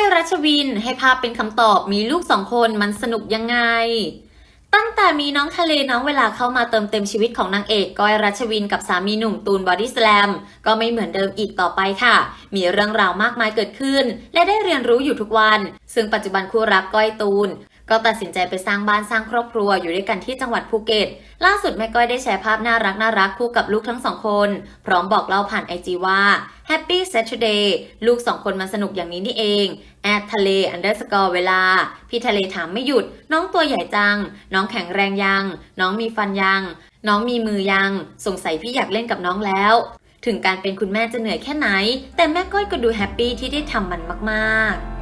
อยรัชวินให้ภาพเป็นคำตอบมีลูกสองคนมันสนุกยังไง ตั้งแต่มีน้องทะเลน้องเวลาเข้ามาเติมเต็มชีวิตของนางเอกก้อยรัชวินกับสามีหนุ่มตูนบอดี้สแลมก็ไม่เหมือนเดิมอีกต่อไปค่ะ มีเรื่องราวมากมายเกิดขึ้น และได้เรียนรู้อยู่ทุกวัน ซึ่งปัจจุบันคู่รักก้อยตูนก็ตัดสินใจไปสร้างบ้านสร้างครอบครัวอยู่ด้วยกันที่จังหวัดภูเก็ต ล่าสุดแม่ก้อยได้แชร์ภาพน่ารักน่ารักคู่กับลูกทั้งสองคน พร้อมบอกเล่าผ่านไอจีว่า Happy Saturday ลูกสองคนมาสนุกอย่างนี้นี่เองแอดทะเลอันเดอร์สกอร์เวลา พี่ทะเลถามไม่หยุด น้องตัวใหญ่จัง น้องแข็งแรงยัง น้องมีฟันยัง น้องมีมือยัง สงสัยพี่อยากเล่นกับน้องแล้ว ถึงการเป็นคุณแม่จะเหนื่อยแค่ไหน แต่แม่ก้อยก็ดูแฮปปี้ที่ได้ทำมันมากๆ